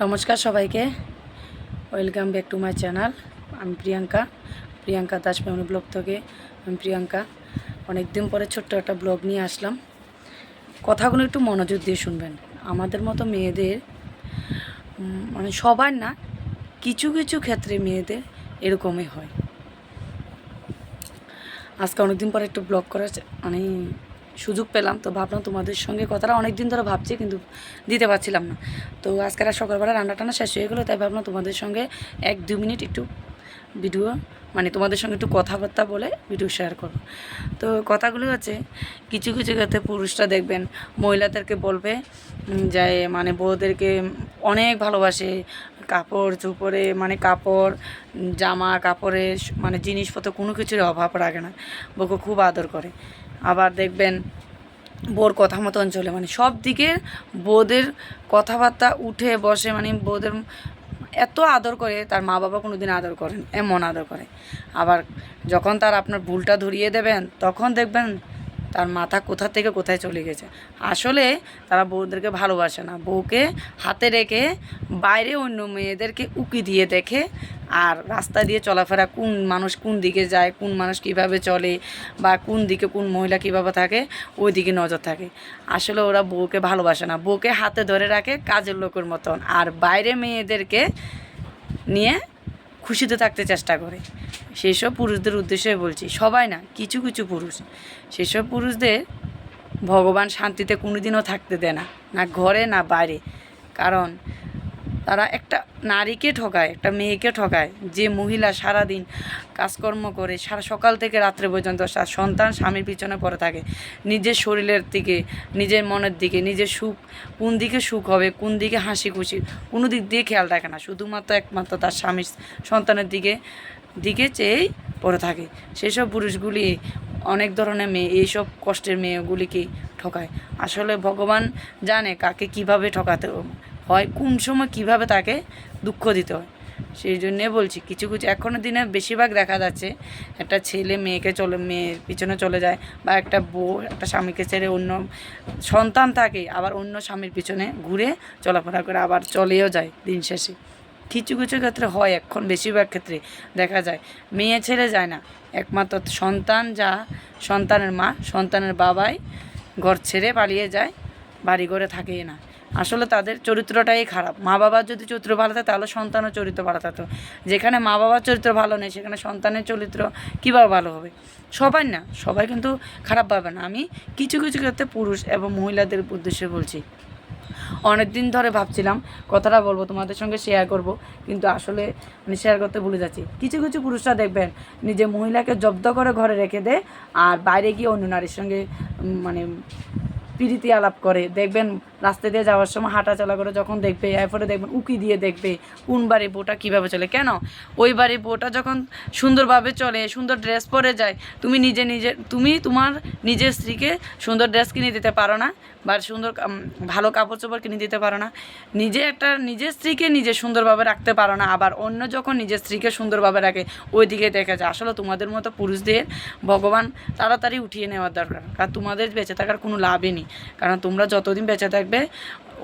নমস্কার সবাইকে। Welcome back to my channel আমি প্রিয়াঙ্কা প্রিয়াঙ্কা দাস ফ্যামিলি ব্লগ থেকে আমি প্রিয়াঙ্কা অনেক দিন পরে ছোট্ট একটা ব্লগ নিয়ে আসলাম। কথাগুলো একটু মনোযোগ দিয়ে শুনবেন। আমাদের মতো মেয়েদের মানে সবার না, কিছু কিছু ক্ষেত্রে মেয়েদের এরকমই হয়। আজকে অনেকদিন পরে একটু ব্লগ করার চে- মানে সুযোগ পেলাম, তো ভাবলাম তোমাদের সঙ্গে কথাটা অনেক দিন ধরে ভাবছি কিন্তু দিতে পারছিলাম না। তো আজকের আর সকালবেলা রান্না টান্না শেষ হয়ে গেলো, তাই ভাবলাম তোমাদের সঙ্গে এক দু মিনিট একটু ভিডিও মানে তোমাদের সঙ্গে একটু কথাবার্তা বলে ভিডিও শেয়ার করো তো কথাগুলো হচ্ছে, কিছু কিছু ক্ষেত্রে পুরুষরা দেখবেন মহিলাদেরকে বলবে যে মানে বউদেরকে অনেক ভালোবাসে, কাপড় চোপড়ে মানে কাপড়, জামা কাপড়ে মানে জিনিসপত্র কোনো কিছুর অভাব রাখে না, বউকে খুব আদর করে। আবার দেখবেন বোর কথা মতন চলে মানে সব দিকে বোদের কথাবার্তা উঠে বসে মানে বোদের এত আদর করে, তার মা বাবা কোনো দিন আদর করেন, এমন আদর করে। আবার যখন তার আপনার ভুলটা ধরিয়ে দেবেন, তখন দেখবেন তার মাথা কোথা থেকে কোথায় চলে গেছে। আসলে তারা বউদেরকে ভালোবাসে না। বউকে হাতে রেখে বাইরে অন্য মেয়েদেরকে উকি দিয়ে দেখে আর রাস্তা দিয়ে চলাফেরা কোন মানুষ কোন দিকে যায়, কোন মানুষ কীভাবে চলে বা কোন দিকে কোন মহিলা কীভাবে থাকে ওই দিকে নজর থাকে। আসলে ওরা বউকে ভালোবাসে না। বউকে হাতে ধরে রাখে কাজের লোকের মতন। আর বাইরে মেয়েদেরকে নিয়ে খুশিতে থাকতে চেষ্টা করে। সেসব পুরুষদের উদ্দেশ্যে বলছি, সবাই না, কিছু কিছু পুরুষ। সেসব পুরুষদের ভগবান শান্তিতে কোনোদিনও থাকতে দেয় না না ঘরে, না বাইরে। কারণ তারা একটা নারীকে ঠকায়, একটা মেয়েকে ঠকায়, যে মহিলা সারাদিন কাজকর্ম করে, সারা সকাল থেকে রাত্রে পর্যন্ত তার সন্তান স্বামীর পিছনে পড়ে থাকে। নিজের শরীরের দিকে, নিজের মনের দিকে, নিজের সুখ, কোন দিকে সুখ হবে, কোন দিকে হাসি খুশি, কোনো দিক দিয়ে খেয়াল রাখে না। শুধুমাত্র একমাত্র তার স্বামীর সন্তানের দিকে দিকে চেয়েই পড়ে থাকে। সেসব পুরুষগুলি অনেক ধরনের মেয়ে, এইসব কষ্টের মেয়েগুলিকে ঠকায়। আসলে ভগবান জানে কাকে কীভাবে ঠকাতে হয়, কোন সময় কীভাবে তাকে দুঃখ দিতে হয়। সেই জন্যে বলছি, কিছু কিছু এখনের দিনে বেশিরভাগ দেখা যাচ্ছে, একটা ছেলে মেয়েকে চলে, মেয়ের পিছনে চলে যায় বা একটা বউ, একটা স্বামীকে ছেড়ে অন্য সন্তান থাকে, আবার অন্য স্বামীর পিছনে ঘুরে চলাফেরা করে, আবার চলেও যায় দিন শেষে। কিছু কিছু ক্ষেত্রে হয়, এখন বেশিরভাগ ক্ষেত্রে দেখা যায়। মেয়ে ছেড়ে যায় না। একমাত্র সন্তান যা, সন্তানের মা, সন্তানের বাবাই ঘর ছেড়ে পালিয়ে যায় বাড়ি ঘরে থাকেই না। আসলে তাদের চরিত্রটাই খারাপ। মা বাবার যদি চরিত্র ভালো থাকে, তাহলে সন্তানের চরিত্র ভালো থাকতো। যেখানে মা বাবার চরিত্র ভালো নেই, সেখানে সন্তানের চরিত্র কীভাবে ভালো হবে? সবাই না, সবাই কিন্তু খারাপ পাবে না। আমি কিছু কিছু ক্ষেত্রে পুরুষ এবং মহিলাদের উদ্দেশ্যে বলছি। অনেক দিন ধরে ভাবছিলাম কথাটা বলব, তোমাদের সঙ্গে শেয়ার করব, কিন্তু আসলে মানে শেয়ার করতে ভুলে যাচ্ছি। কিছু কিছু পুরুষরা দেখবেন নিজে মহিলাকে জব্দ করে ঘরে রেখে দেয়, আর বাইরে গিয়ে অন্য নারীর সঙ্গে মানে প্রীতি আলাপ করে, দেখবেন রাস্তা দিয়ে যাওয়ার সময় হাঁটা চলা করে যখন দেখবে এরপরে দেখবেন উকি দিয়ে দেখবে কোন বাড়ির বউটা কীভাবে চলে। কেন? ওই বাড়ির বউটা যখন সুন্দরভাবে চলে, সুন্দর ড্রেস পরে যায়, তুমি নিজে নিজে, তুমি তোমার নিজের স্ত্রীকে সুন্দর ড্রেস কিনে দিতে পারো না বা সুন্দর ভালো কাপড় চোপড় কিনে দিতে পারো না। নিজে একটা, নিজের স্ত্রীকে নিজে সুন্দরভাবে রাখতে পারো না, আবার অন্য যখন নিজের স্ত্রীকে সুন্দরভাবে রাখে ওই দিকে দেখা যায়। আসলে তোমাদের মতো পুরুষদের ভগবান তাড়াতাড়ি উঠিয়ে নেওয়ার দরকার, কারণ তোমাদের বেঁচে থাকার কোনো লাভই নেই। কারণ তোমরা যতদিন বেঁচে থাকবে,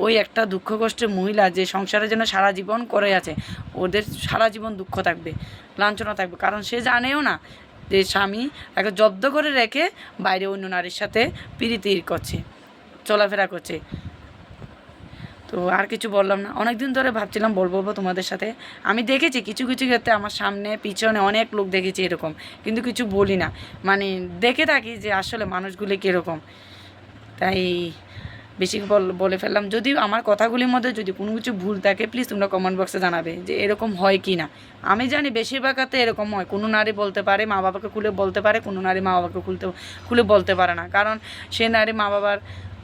ওই একটা দুঃখ কষ্টের মহিলা যে সংসারের জন্য সারা জীবন করে আছে, ওদের সারা জীবন দুঃখ থাকবে, লাঞ্ছনা থাকবে। কারণ সে জানেও না যে স্বামী তাকে জব্দ করে রেখে বাইরে অন্য নারীর সাথে প্রীতি করছে, চলাফেরা করছে। তো আর কিছু বললাম না। অনেক দিন ধরে ভাবছিলাম বলব বলব তোমাদের সাথে। আমি দেখেছি কিছু কিছু ক্ষেত্রে আমার সামনে, পিছনে অনেক লোক দেখেছি এরকম, কিন্তু কিছু বলি না। মানে দেখে থাকি যে আসলে মানুষগুলি কীরকম। তাই বেশি বল- ফেললাম। যদি আমার কথাগুলির মধ্যে যদি কোনো কিছু ভুল থাকে প্লিজ তোমরা কমেন্ট বক্সে জানাবে যে এরকম হয় কি না আমি জানি বেশিরভাগ ক্ষেত্রে এরকম হয়। কোনো নারী বলতে পারে, মা বাবাকে খুলে বলতে পারে, কোনো নারী মা বাবাকে খুলতে, খুলে বলতে পারে না। কারণ সে নারী মা বাবার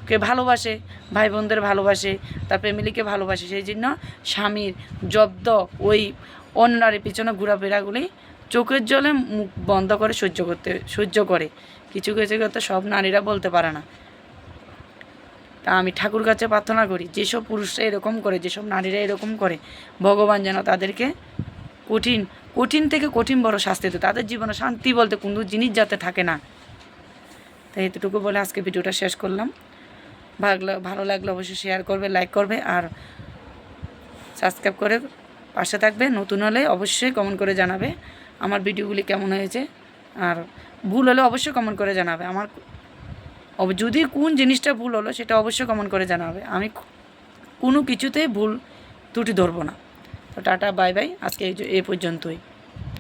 কে ভালোবাসে, ভাই বোনদের ভালোবাসে, তার ফ্যামিলিকে ভালোবাসে। সেই জন্য স্বামীর জব্দ ওই অন্য নারীর পিছনে ঘোরাফেরাগুলি চোখের জলে মুখ বন্ধ করে সহ্য করতে, সহ্য করে। কিছু কিছু ক্ষেত্রে সব নারীরা বলতে পারে না। তা আমি ঠাকুর কাছে প্রার্থনা করি, যেসব পুরুষরা এরকম করে, যেসব নারীরা এরকম করে, ভগবান যেন তাদেরকে কঠিন কঠিন থেকে কঠিন বড় শাস্তি দেয়। তাদের জীবনে শান্তি বলতে কোনো জিনিস যাতে থাকে না। তাই এতটুকু বলে আজকে ভিডিওটা শেষ করলাম। ভালো ভালো লাগলে অবশ্যই শেয়ার করবে লাইক করবে আর সাবস্ক্রাইব করে পাশে থাকবে। নতুন হলে অবশ্যই কমেন্ট করে জানাবে আমার ভিডিওগুলি কেমন হয়েছে। আর ভুল হলে অবশ্যই কমেন্ট করে জানাবে। আমার যদি কোন জিনিসটা ভুল হলো সেটা অবশ্যই কমেন্ট করে জানাবে। আমি কোনো কিছুতেই ভুল ত্রুটি ধরবো না। তো টাটা বাই বাই আজকে এই পর্যন্তই।